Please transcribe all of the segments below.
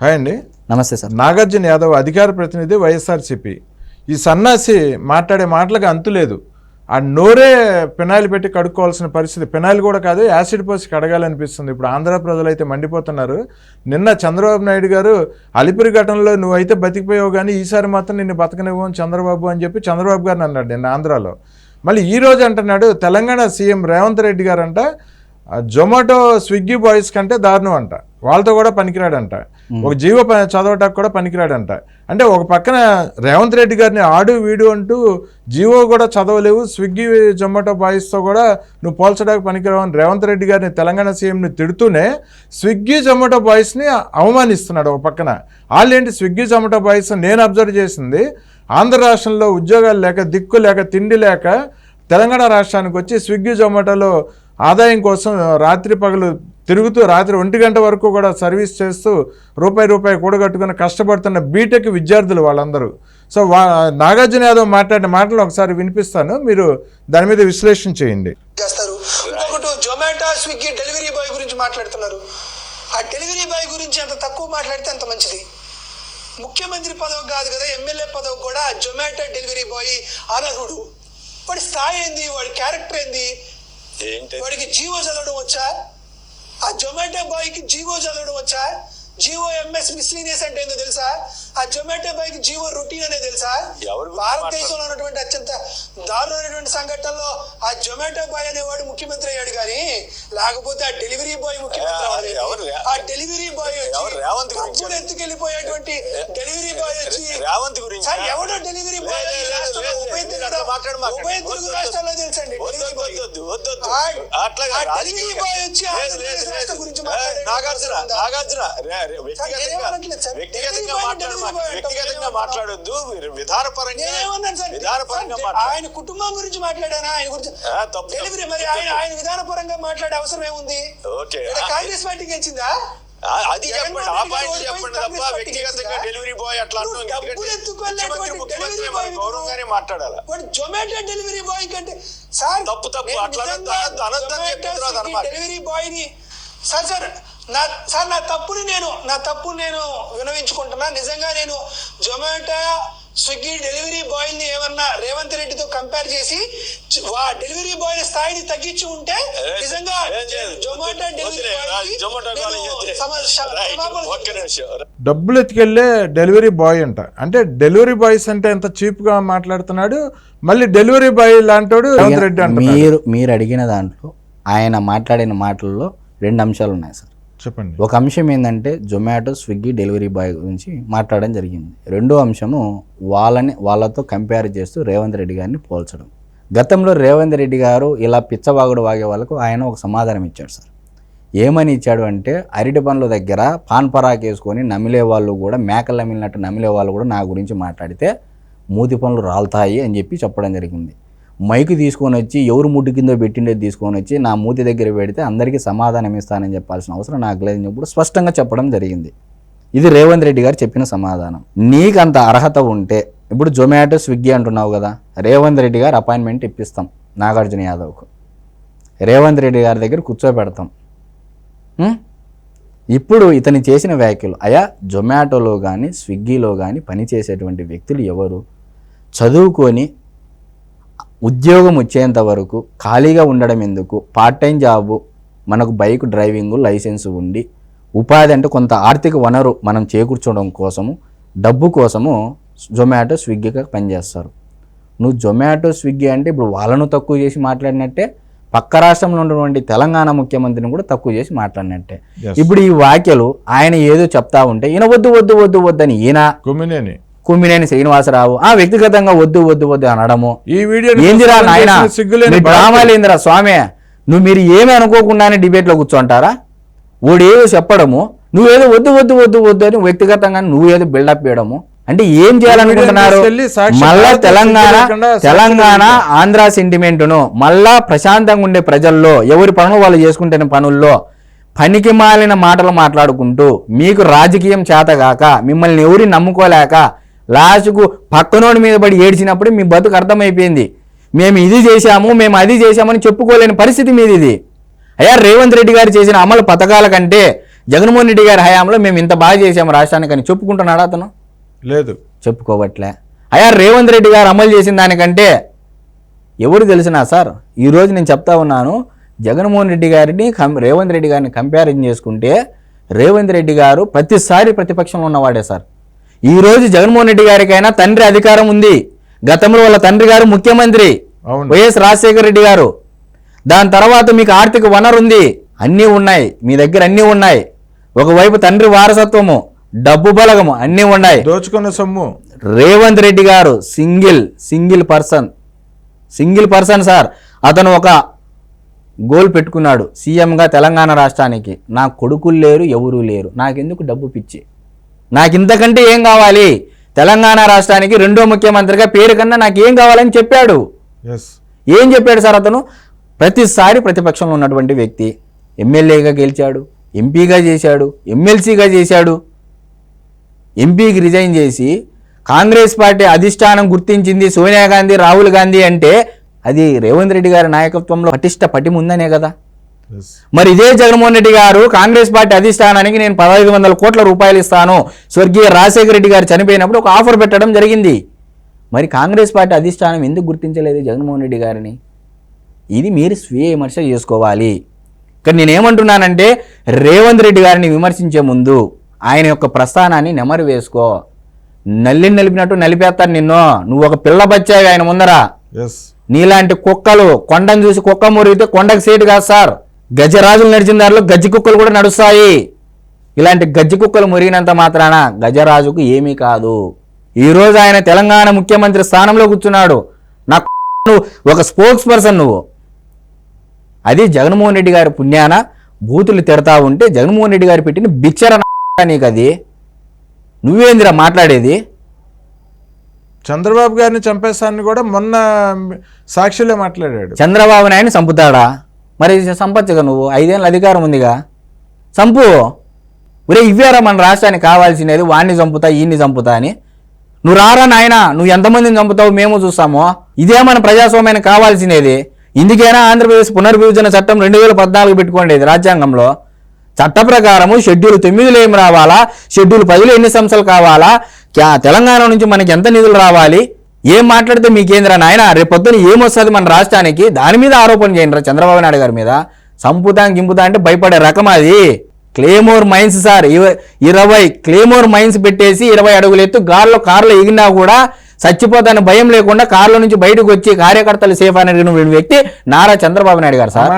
Hi అండి. నమస్తే sir. Nagarjuna Yadav అధికార ప్రతినిధి వైఎస్ఆర్సిపి. ఈ సన్నాసి మాట్లాడే మాటలకు అంతు లేదు. ఆ నోరే పెనాయిల్ పెట్టి కడుక్కోవాల్సిన పరిస్థితి పెనాయిల్ కూడా కాదు యాసిడ్ పోసి కడగాలనిపిస్తుంది. ఇప్పుడు ఆంధ్ర ప్రజలు అయితే మండిపోతున్నారు. నిన్న చంద్రబాబు నాయుడు గారు అలిపిరి ఘటనలో నువ్వైతే బతికిపోయావు కానీ ఈసారి మాత్రం నిన్ను బతకనివ్వం చంద్రబాబు అని చెప్పి చంద్రబాబు గారిని అన్నాడు నిన్న ఆంధ్రాలో. మళ్ళీ ఈ రోజు అంటున్నాడు తెలంగాణ సీఎం రేవంత్ రెడ్డి గారు అంట ఆ జొమాటో స్విగ్గీ బాయ్స్ కంటే దారుణం అంట. వాళ్ళతో కూడా పనికిరాడంట. ఒక జీవో ప- చదవటానికి కూడా పనికిరాడంట. అంటే ఒక పక్కన రేవంత్ రెడ్డి గారిని ఆడు వీడు అంటూ జీవో కూడా చదవలేవు స్విగ్గీ జొమాటో బాయ్స్తో కూడా నువ్వు పోల్చడానికి పనికిరావు అని రేవంత్ రెడ్డి గారిని తెలంగాణ సీఎంని తిడుతూనే స్విగ్గీ జొమాటో బాయ్స్ని అవమానిస్తున్నాడు ఒక పక్కన. వాళ్ళేంటి స్విగ్గీ జొమాటో బాయ్స్ నేను అబ్జర్వ్ చేసింది? ఆంధ్ర రాష్ట్రంలో ఉద్యోగాలు లేక దిక్కు లేక తిండి లేక తెలంగాణ రాష్ట్రానికి వచ్చి స్విగ్గీ జొమాటోలో ఆదాయం కోసం రాత్రి పగలు తిరుగుతూ రాత్రి ఒంటి గంట వరకు కూడా సర్వీస్ చేస్తూ రూపాయి రూపాయి కూడగట్టుకుని కష్టపడుతున్న బీటెక్ విద్యార్థులు వాళ్ళందరూ. సో వా నాగార్జున యాదవ్ మాట్లాడిన మాటలు ఒకసారి వినిపిస్తాను. మీరు దాని మీద విశ్లేషణ చేయండి. చేస్తారు. ఇంకొకటి జొమాటో స్విగ్గీ డెలివరీ బాయ్ గురించి మాట్లాడుతున్నారు. ఆ డెలివరీ బాయ్ గురించి అంత తక్కువ మాట్లాడితే అంత మంచిది. ముఖ్యమంత్రి పదవి కాదు కదా ఎమ్మెల్యే పదవి కూడా జొమాటో డెలివరీ బాయ్ అనర్హుడు. వాడి స్థాయి ఏంది? వాడి క్యారెక్టర్ ఏంది? ఏంటి వాడికి జీవో చదవడం వచ్చా? ఆ జొమాటో బాయ్కి జీవో చదవడం వచ్చా జీవో ఎంఎస్ మిస్లీనియస్ అంటే ఏందో తెలుసా ఆ జొమాటో బాయ్కి జీవో రొటీన్ అనేది తెలుసా భారతదేశంలో ఉన్నటువంటి అత్యంత దారుణమైనటువంటి సంఘటనలో ఆ జొమాటో బాయ్ అనేవాడు ముఖ్యమంత్రి అయ్యాడు కానీ లేకపోతే ఆ డెలివరీ బాయ్ ముఖ్యమంత్రి? ఆ డెలివరీ బాయ్? రేవంత్ గురించి ఎత్తుకెళ్ళిపోయేటువంటి డెలివరీ బాయ్ వచ్చి రేవంత్ గురించి ఎవడో డెలివరీ బాయ్ ఉభయ తెలుగు అట్లా. ఉభయ తెలుగు రాష్ట్రాల్లో తెలుసండి వద్దు, డెలివరీ బాయ్ వచ్చి. గురించి నాగార్జున? నాగార్జున వ్యక్తిగతంగా. వ్యక్తిగతంగా మాట్లాడు డెలివరీ బాయ్ అంటాం. వ్యక్తిగతంగా నేనేమన్నా? మాట్లాడొద్దు విధానపరంగా ఆయన కుటుంబం గురించి మాట్లాడానా? ఆయన గురించి డెలివరీ మరి. ఆయన ఆయన విధానపరంగా మాట్లాడే అవసరం ఏముంది? ఓకే. కాంగ్రెస్ పార్టీకి గెలిచిందా? అది చెప్పండి. ఆ పాయింట్ చెప్పండి తప్ప వ్యక్తిగతంగా డెలివరీ బాయ్ అట్లా ముఖ్యమంత్రి మన గౌరవంగానే మాట్లాడాలి? జొమాటో డెలివరీ బాయ్ కంటే సార్ తప్పు, తప్పు. అట్లా. డెలివరీ బాయ్ని సార్ సార్ నా సార్ నా తప్పుని నేను నా తప్పుని నేను వినవించుకుంటున్నా. నిజంగా నేను జొమాటో స్విగ్గీ డెలివరీ బాయ్ని ఏమన్నా రేవంత్ రెడ్డితో కంపేర్ చేసి వా డెలివరీ బాయ్ స్థాయిని తగ్గించి ఉంటే నిజంగా. జొమాటో డెలివరీ డబ్బులు ఎత్తుకెళ్ళే డెలివరీ బాయ్ అంట. అంటే డెలివరీ బాయ్స్ అంటే ఎంత చీప్గా మాట్లాడుతున్నాడు మళ్ళీ డెలివరీ బాయ్ లాంటోడు రేవంత్ రెడ్డి అంటున్నాడు. మీరు మీరు అడిగిన దాంట్లో ఆయన మాట్లాడిన మాటల్లో రెండు అంశాలు ఉన్నాయి సార్. చెప్పండి. ఒక అంశం ఏంటంటే జొమాటో స్విగ్గీ డెలివరీ బాయ్ గురించి మాట్లాడడం జరిగింది. రెండో అంశము వాళ్ళని వాళ్ళతో కంపేర్ చేస్తూ రేవంత్ రెడ్డి గారిని పోల్చడం. గతంలో రేవంత్ రెడ్డి గారు ఇలా పిచ్చవాగుడు వాగే వాళ్ళకు ఆయన ఒక సమాధానం ఇచ్చాడు సార్. ఏమని ఇచ్చాడు అంటే అరటి పండ్ల దగ్గర పాన్ పరాక్ వేసుకొని నమిలే వాళ్ళు కూడా మేకలు నమిలినట్టు నమిలే వాళ్ళు కూడా నా గురించి మాట్లాడితే మూతి పనులు రాలుతాయి అని చెప్పి చెప్పడం జరిగింది. మైక్ తీసుకొని వచ్చి ఎవరు ముడ్డు కింద పెట్టిండేది తీసుకొని వచ్చి నా మూతి దగ్గర పెడితే అందరికీ సమాధానం ఇస్తానని చెప్పాల్సిన అవసరం నాకు లేదని చెప్పి స్పష్టంగా చెప్పడం జరిగింది. ఇది రేవంత్ రెడ్డి గారు చెప్పిన సమాధానం. నీకు అంత అర్హత ఉంటే ఇప్పుడు జొమాటో స్విగ్గీ అంటున్నావు కదా రేవంత్ రెడ్డి గారు అపాయింట్మెంట్ ఇప్పిస్తాం నాగార్జున యాదవ్కు. రేవంత్ రెడ్డి గారి దగ్గర కూర్చోబెడతాం. ఇప్పుడు ఇతని చేసిన వ్యాఖ్యలు అయా జొమాటోలో కానీ స్విగ్గీలో కానీ పనిచేసేటువంటి వ్యక్తులు ఎవరు? చదువుకొని ఉద్యోగం వచ్చేంత వరకు ఖాళీగా ఉండడం ఎందుకు? పార్ట్ టైం జాబు మనకు బైక్ డ్రైవింగ్ లైసెన్స్ ఉండి ఉపాధి అంటే కొంత ఆర్థిక వనరు మనం చేకూర్చడం కోసము డబ్బు కోసము జొమాటో స్విగ్గీగా పనిచేస్తారు. నువ్వు జొమాటో స్విగ్గీ అంటే ఇప్పుడు వాళ్ళను తక్కువ చేసి మాట్లాడినట్టే పక్క రాష్ట్రంలో ఉన్నటువంటి తెలంగాణ ముఖ్యమంత్రిని కూడా తక్కువ చేసి మాట్లాడినట్టే. ఇప్పుడు ఈ వ్యాఖ్యలు ఆయన ఏదో చెప్తా ఉంటే ఈయన వద్దు వద్దు వద్దు వద్దని ఈయన కుమ్మినేని శ్రీనివాసరావు. ఆ వ్యక్తిగతంగా వద్దు వద్దు వద్దు అనడము. ఈ వీడియో ఏందిరా నాయన? డ్రామాలేందిరా స్వామి? నువ్వు మీరు ఏమి అనుకోకుండానే డిబేట్లో కూర్చోంటారా? ఓడేదో చెప్పడము. నువ్వేదో వద్దు వద్దు వద్దు వద్దు అని వ్యక్తిగతంగా నువ్వేదో బిల్డప్ చేయడము. అంటే ఏం చేయాలనుకుంటున్నారు? మళ్ళా తెలంగాణ తెలంగాణ. ఆంధ్ర సెంటిమెంటును మళ్ళా ప్రశాంతంగా ఉండే ప్రజల్లో ఎవరి పనులు వాళ్ళు చేసుకుంటున్న పనుల్లో పనికి మాలిన మాటలు మాట్లాడుకుంటూ మీకు రాజకీయం చేతగాక మిమ్మల్ని ఎవరి నమ్ముకోలేక లాస్ట్కు పక్కనోడి మీద పడి ఏడ్చినప్పుడు మీ బతుకు అర్థమైపోయింది. మేము ఇది చేశాము మేము అది చేశామని చెప్పుకోలేని పరిస్థితి మీది ఇది అయ్యా రేవంత్ రెడ్డి గారు చేసిన అమలు పథకాల కంటే జగన్మోహన్ రెడ్డి గారి హయాంలో మేము ఇంత బాగా చేసాము రాష్ట్రానికి అని చెప్పుకుంటున్నాడు అతను? లేదు. చెప్పుకోవట్లే. అయ్యా రేవంత్ రెడ్డి గారు అమలు చేసిన దానికంటే ఎవరు తెలిసినా సార్ ఈరోజు నేను చెప్తా ఉన్నాను జగన్మోహన్ రెడ్డి గారిని కం- రేవంత్ రెడ్డి గారిని కంపారిజన్ చేసుకుంటే రేవంత్ రెడ్డి గారు ప్రతిసారి ప్రతిపక్షంలో ఉన్నవాడే సార్. ఈ రోజు జగన్మోహన్ రెడ్డి గారికైనా తండ్రి అధికారం ఉంది. గతంలో వాళ్ళ తండ్రి గారు ముఖ్యమంత్రి. వైఎస్ రాజశేఖర రెడ్డి గారు. దాని తర్వాత మీకు ఆర్థిక వనరు ఉంది. అన్నీ ఉన్నాయి. మీ దగ్గర అన్నీ ఉన్నాయి. ఒకవైపు తండ్రి వారసత్వము డబ్బు బలగము అన్నీ ఉన్నాయి. దోచుకున్న సొమ్ము. Revanth Reddy garu single single person. Single person sir. అతను ఒక గోల్ పెట్టుకున్నాడు. సీఎంగా తెలంగాణ రాష్ట్రానికి. నా కొడుకులు లేరు ఎవరూ లేరు. నాకెందుకు డబ్బు పిచ్చి? నాకు ఇంతకంటే ఏం కావాలి? తెలంగాణ రాష్ట్రానికి రెండో ముఖ్యమంత్రిగా పేరు కన్నా నాకు ఏం కావాలని చెప్పాడు. ఏం చెప్పాడు సార్ అతను? ప్రతిసారి ప్రతిపక్షంలో ఉన్నటువంటి వ్యక్తి ఎమ్మెల్యేగా గెలిచాడు ఎంపీగా చేశాడు ఎమ్మెల్సీగా చేశాడు. ఎంపీకి రిజైన్ చేసి కాంగ్రెస్ పార్టీ అధిష్టానం గుర్తించింది సోనియా గాంధీ రాహుల్ గాంధీ అంటే అది రేవంత్ రెడ్డి గారి నాయకత్వంలో పటిష్ట పటిమ ఉందనే కదా. మరి ఇదే జగన్మోహన్ రెడ్డి గారు కాంగ్రెస్ పార్టీ అధిష్టానానికి నేను పదహైదు వందల కోట్ల రూపాయలు ఇస్తాను. స్వర్గీయ రాజశేఖర రెడ్డి గారు చనిపోయినప్పుడు ఒక ఆఫర్ పెట్టడం జరిగింది. మరి కాంగ్రెస్ పార్టీ అధిష్టానం ఎందుకు గుర్తించలేదు జగన్మోహన్ రెడ్డి గారిని? ఇది మీరు స్వీయ విమర్శ చేసుకోవాలి. ఇక్కడ నేనేమంటున్నానంటే రేవంత్ రెడ్డి గారిని విమర్శించే ముందు ఆయన యొక్క ప్రస్థానాన్ని నెమరు వేసుకో. నల్లిని నలిపినట్టు నలిపేస్తాను నిన్ను. నువ్వు ఒక పిల్ల బచ్చావి ఆయన ముందర. నీలాంటి కుక్కలు కొండను చూసి కుక్క మురిగితే కొండకు సేటు కాదు సార్. గజరాజులు నడిచిన దారిలో గజ్జి కుక్కలు కూడా నడుస్తాయి. ఇలాంటి గజ్జి కుక్కలు మురిగినంత మాత్రాన గజరాజుకు ఏమీ కాదు. ఈ రోజు ఆయన తెలంగాణ ముఖ్యమంత్రి స్థానంలో కూర్చున్నాడు. నా నువ్వు ఒక స్పోక్స్ పర్సన్ నువ్వు. అది జగన్మోహన్ రెడ్డి గారి పుణ్యాన బూతులు తిడతా ఉంటే జగన్మోహన్ రెడ్డి గారు పెట్టిన బిచ్చర నీకు అది. నువ్వేందిరా మాట్లాడేది? చంద్రబాబు గారిని చంపేస్తానని కూడా మొన్న సాక్షిలో మాట్లాడాడు. చంద్రబాబు నాయుడు చంపుతాడా? మరి సంపచ్చుగా నువ్వు? ఐదేళ్ళ అధికారం ఉందిగా. చంపు. ఒరే ఇవ్వారా మన రాష్ట్రానికి కావాల్సినది? వాడిని చంపుతా ఈయన్ని చంపుతా అని. నువ్వు రారా నాయనా? నువ్వు ఎంతమందిని చంపుతావు మేము చూస్తాము. ఇదే మన ప్రజాస్వామ్యం కావాల్సినది. ఇందుకైనా ఆంధ్రప్రదేశ్ పునర్విభజన చట్టం రెండు వేల పద్నాలుగు పెట్టుకోండి రాజ్యాంగంలో. చట్ట ప్రకారము షెడ్యూల్ తొమ్మిదిలో ఏం రావాలా? షెడ్యూల్ పదిలో ఎన్ని సంస్థలు కావాలా? క్యా- తెలంగాణ నుంచి మనకి ఎంత నిధులు రావాలి? ఏం మాట్లాడితే మీకేంద్రా నాయన? రేపు పొద్దున ఏమొస్తుంది మన రాష్ట్రానికి? దాని మీద ఆరోపణ చేయండి చంద్రబాబు నాయుడు గారి మీద. సంపుతాం గింపుతా అంటే భయపడే రకం అది. క్లేమోర్ మైన్స్ సార్ ఇరవై క్లేమోర్ మైన్స్ పెట్టేసి ఇరవై అడుగులు ఎత్తు గాల్లో కార్లో ఎగినా కూడా చచ్చిపోతాను భయం లేకుండా కార్లో నుంచి బయటకు వచ్చి కార్యకర్తలు సేఫ్ అని వ్యక్తి నారా చంద్రబాబు నాయుడు గారు సార్.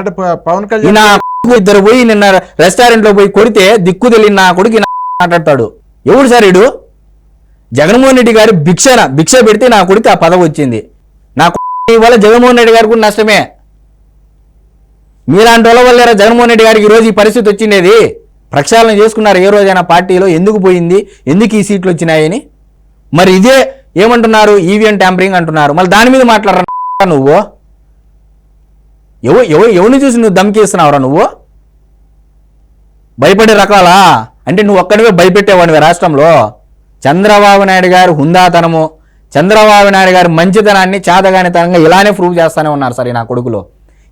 పవన్ కళ్యాణ్ ఇద్దరు పోయి నిన్న రెస్టారెంట్లో పోయి కొడితే దిక్కు తెలియని నా కొడుకు మాట్లాడతాడు. ఎవడు సార్ ఇడు జగన్మోహన్ రెడ్డి గారు భిక్షన భిక్ష పెడితే నా కొడుకు ఆ పదవి వచ్చింది. నా కొడుకు వల్ల జగన్మోహన్ రెడ్డి గారికి కూడా నష్టమే. మీలాంటి వాళ్ళ వల్ల జగన్మోహన్ రెడ్డి గారికి ఈరోజు రోజు ఈ పరిస్థితి వచ్చిండేది? ప్రక్షాళన చేసుకున్నారు ఏ రోజైనా పార్టీలో? ఎందుకు పోయింది? ఎందుకు ఈ సీట్లు వచ్చినాయని? మరి ఇదే ఏమంటున్నారు? ఈవీఎం ట్యాంపరింగ్ అంటున్నారు. మళ్ళీ దాని మీద మాట్లాడరా నువ్వు? ఎవ ఎవ ఎవరిని చూసి నువ్వు దమ్కేస్తున్నావురా నువ్వు? భయపడే రకాలా? అంటే నువ్వు ఒక్కడివే భయపెట్టేవాడివి రాష్ట్రంలో? చంద్రబాబు నాయుడు గారు హుందాతనము చంద్రబాబు నాయుడు గారి మంచితనాన్ని చేతగానితనంగా ఇలానే ప్రూవ్ చేస్తానే ఉన్నారు సరే నా కొడుకులో.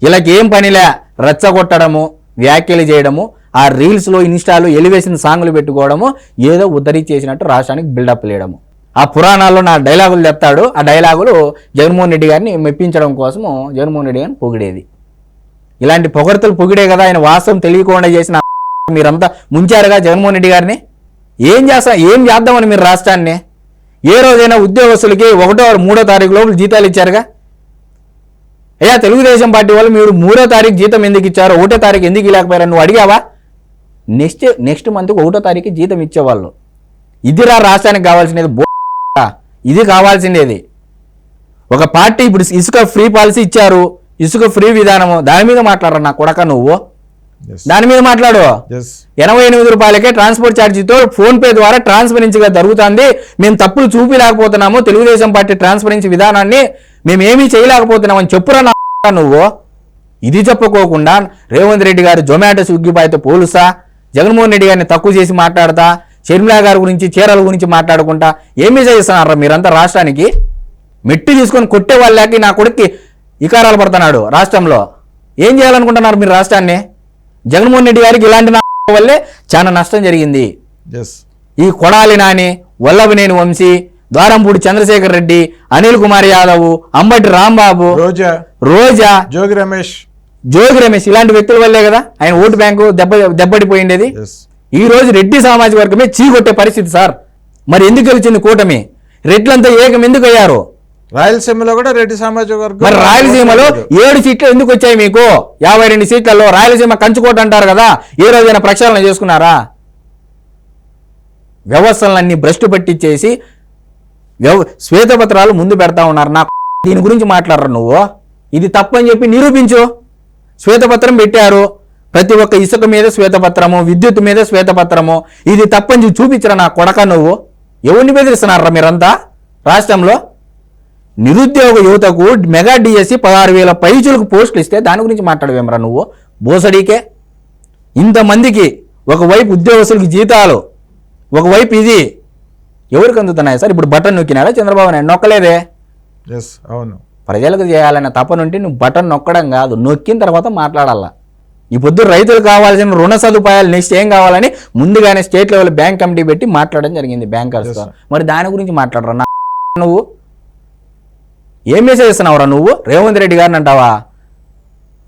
వీళ్ళకి ఏం పనిలే రచ్చగొట్టడము వ్యాఖ్యలు చేయడము ఆ రీల్స్లో ఇన్స్టాలో ఎలివేషన్ సాంగ్లు పెట్టుకోవడము ఏదో ఉద్ధరి చేసినట్టు రాష్ట్రానికి బిల్డప్ లేయడము ఆ పురాణాల్లో నా డైలాగులు చెప్తాడు. ఆ డైలాగులు జగన్మోహన్ రెడ్డి గారిని మెప్పించడం కోసము జగన్మోహన్ రెడ్డి గారిని పొగిడేది. ఇలాంటి పొగడతలు పొగిడే కదా ఆయన వాస్తవం తెలియకుండా చేసిన మీరంతా ముంచారుగా జగన్మోహన్ రెడ్డి గారిని? ఏం చేస్తాం ఏం చేద్దామని మీరు రాష్ట్రాన్ని? ఏ రోజైనా ఉద్యోగస్తులకి ఒకటో మూడో తారీఖు లోపల జీతాలు ఇచ్చారుగా? అయ్యా తెలుగుదేశం పార్టీ వాళ్ళు మీరు మూడో తారీఖు జీతం ఎందుకు ఇచ్చారు? ఒకటో తారీఖు ఎందుకు ఇలాకపోయారు నువ్వు అడిగావా? నెక్స్ట్ నెక్స్ట్ మంత్కి ఒకటో తారీఖు జీతం ఇచ్చేవాళ్ళు. ఇదిరా రాష్ట్రానికి కావాల్సినది. బో ఇది కావాల్సిందేది ఒక పార్టీ ఇప్పుడు ఇసుక ఫ్రీ పాలసీ ఇచ్చారు. ఇసుక ఫ్రీ విధానము. దాని మీద మాట్లాడరా నా కొడక నువ్వు? దాని మీద మాట్లాడు. ఎనభై ఎనిమిది రూపాయలకే ట్రాన్స్పోర్ట్ ఛార్జీతో ఫోన్ పే ద్వారా ట్రాన్స్పరెన్సీగా జరుగుతుంది. మేము తప్పులు చూపిలేకపోతున్నాము. తెలుగుదేశం పార్టీ ట్రాన్స్పరెన్సీ విధానాన్ని మేము ఏమీ చేయలేకపోతున్నామని చెప్పురా నువ్వు. ఇది చెప్పుకోకుండా రేవంత్ రెడ్డి గారు జొమాటో స్విగ్గీ బాయ్తో పోలుస్తా జగన్మోహన్ రెడ్డి గారిని తక్కువ చేసి మాట్లాడతా షర్మిలా గారి గురించి చీరల గురించి మాట్లాడుకుంటా ఏమీ చేస్తున్నారా మీరంతా రాష్ట్రానికి? మెట్టి తీసుకొని కొట్టే వాళ్ళకి నా కొడుక్కి ఇకారాలు పడుతున్నాడు రాష్ట్రంలో. ఏం చేయాలనుకుంటున్నారు మీరు రాష్ట్రాన్ని? జగన్మోహన్ రెడ్డి గారికి ఇలాంటి వల్లే చాలా నష్టం జరిగింది. ఈ కొడాలి నాని వల్లభనేని వంశీ ద్వారంపూడి చంద్రశేఖర్ రెడ్డి అనిల్ కుమార్ యాదవ్ అంబటి రాంబాబు రోజా రోజా జోగి రమేష్. జోగి రమేష్ ఇలాంటి వ్యక్తుల వల్లే కదా ఆయన ఓటు బ్యాంకు దెబ్బ దెబ్బడిపోయిండేది ఈ రోజు రెడ్డి సామాజిక వర్గమే చీకొట్టే పరిస్థితి సార్. మరి ఎందుకు గెలిచింది కూటమి? రెడ్లంతా ఏకం ఎందుకు అయ్యారు? రాయలసీమలో కూడా రెడ్డి సామాజిక వర్గం మరి రాయలసీమలో ఏడు సీట్లు ఎందుకు వచ్చాయి మీకు? యాభై రెండు సీట్లలో రాయలసీమ కంచుకోట అంటారు కదా ఏ రోజైనా ప్రక్షాళన చేసుకున్నారా? వ్యవస్థలన్నీ భ్రష్టు పట్టించేసి వ్యవ శ్వేతపత్రాలు ముందు పెడతా ఉన్నారు. నా దీని గురించి మాట్లాడరు నువ్వు? ఇది తప్పని చెప్పి నిరూపించు. శ్వేతపత్రం పెట్టారు. ప్రతి ఒక్క ఇసుక మీద శ్వేతపత్రము విద్యుత్ మీద శ్వేతపత్రము. ఇది తప్పని చూపించరా నా కొడక నువ్వు? ఎవరిని బెదిరిస్తున్నారా మీరంతా? రాష్ట్రంలో? నిరుద్యోగ యువతకు మెగా డిఎస్సి పదహారు వేల పైచులకు పోస్టులు ఇస్తే దాని గురించి మాట్లాడవేమరా నువ్వు? బోసడీకే. ఇంతమందికి ఒకవైపు ఉద్యోగస్తులకి జీతాలు ఒకవైపు ఇది. ఎవరికి అందుతున్నాయి సార్? ఇప్పుడు బటన్ నొక్కినారా చంద్రబాబు నాయుడు? నొక్కలేదే? ఎస్ అవును. ప్రజలకు చేయాలన్న తపనుంటే నువ్వు బటన్ నొక్కడం కాదు నొక్కిన తర్వాత మాట్లాడాలా? ఈ పొద్దు రైతులు కావాల్సిన రుణ సదుపాయాలు నెక్స్ట్ ఏం కావాలని ముందుగానే స్టేట్ లెవెల్ బ్యాంక్ కమిటీ పెట్టి మాట్లాడడం జరిగింది బ్యాంకర్స్తో. మరి దాని గురించి మాట్లాడరా? నువ్వు? ఏం మెసేజ్ ఇస్తున్నావురా నువ్వు? రేవంత్ రెడ్డి గారిని అంటావా?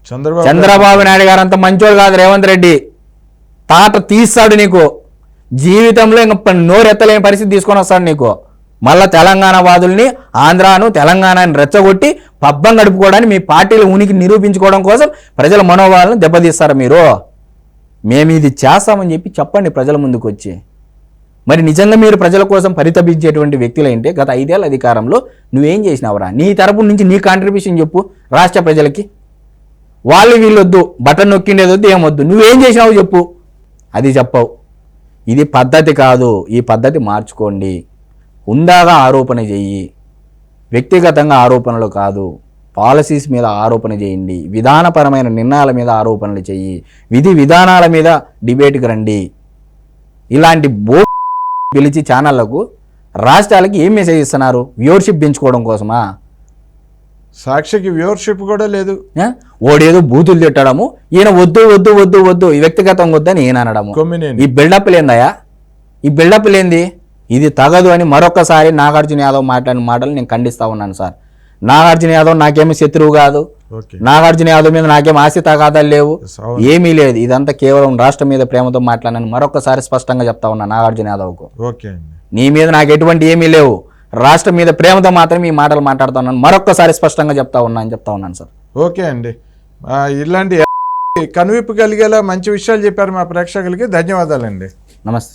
చంద్రబాబు చంద్రబాబు నాయుడు గారు అంత మంచోడు కాదు రేవంత్ రెడ్డి. తాట తీస్తాడు నీకు. జీవితంలో ఇంక నోరెత్తలేని పరిస్థితి తీసుకొని వస్తాడు నీకు. మళ్ళా తెలంగాణ వాదుల్ని ఆంధ్రాను తెలంగాణని రెచ్చగొట్టి పబ్బం గడుపుకోవడానికి మీ పార్టీల ఉనికి నిరూపించుకోవడం కోసం ప్రజల మనోభావాలను దెబ్బతీస్తారు మీరు. మేము ఇది చేస్తామని చెప్పి చెప్పండి ప్రజల ముందుకు వచ్చి మరి నిజంగా మీరు ప్రజల కోసం పరితపించేటువంటి వ్యక్తులైంటే గత ఐదేళ్ళ అధికారంలో నువ్వేం చేసినావురా? నీ తరపు నుంచి నీ కాంట్రిబ్యూషన్ చెప్పు రాష్ట్ర ప్రజలకి. వాళ్ళు వీళ్ళొద్దు బటన్ నొక్కిండేది వద్దు ఏమొద్దు. నువ్వేం చేసినావు చెప్పు. అది చెప్పవు. ఇది పద్ధతి కాదు. ఈ పద్ధతి మార్చుకోండి. ఉందాగా ఆరోపణ చెయ్యి. వ్యక్తిగతంగా ఆరోపణలు కాదు. పాలసీస్ మీద ఆరోపణ చేయండి. విధానపరమైన నిర్ణయాల మీద ఆరోపణలు చెయ్యి. విధి విధానాల మీద డిబేట్కి రండి. ఇలాంటి బో పిలిచి ఛానళ్ళకు రాష్ట్రాలకి ఏం మెసేజ్ ఇస్తున్నారు? వ్యూవర్షిప్ పెంచుకోవడం కోసమా? సాక్షికి వ్యూవర్షిప్ కూడా లేదు? ఓడేదో బూతులు తిట్టడము ఈయన వద్దు వద్దు వద్దు వద్దు ఈ వ్యక్తిగతం వద్దని ఈయన అనడము. ఈ బిల్డప్ లేందయ్యా ఈ బిల్డప్ లేంది ఇది తగదు అని మరొకసారి నాగార్జున యాదవ్ మాట్లాడిన మాటలు నేను ఖండిస్తా ఉన్నాను సార్. నాగార్జున యాదవ్ నాకేమీ శత్రువు కాదు. నాగార్జున యాదవ్ మీద నాకేం ఆస్తి తగాదాలు లేవు. ఏమీ లేదు. ఇదంతా కేవలం రాష్ట్రం మీద ప్రేమతో మాట్లాడాను మరొకసారి స్పష్టంగా చెప్తా ఉన్నా నాగార్జున యాదవ్కు. నీ మీద నాకు ఎటువంటి ఏమీ లేవు. రాష్ట్రం మీద ప్రేమతో మాత్రమే ఈ మాటలు మాట్లాడుతా ఉన్నాను. మరొకసారి స్పష్టంగా చెప్తా ఉన్నా అని చెప్తా ఉన్నాను సార్. ఓకే అండి. ఇలాంటి కనువిప్పు కలిగేలా మంచి విషయాలు చెప్పారు మా ప్రేక్షకులకి. ధన్యవాదాలండి. నమస్తే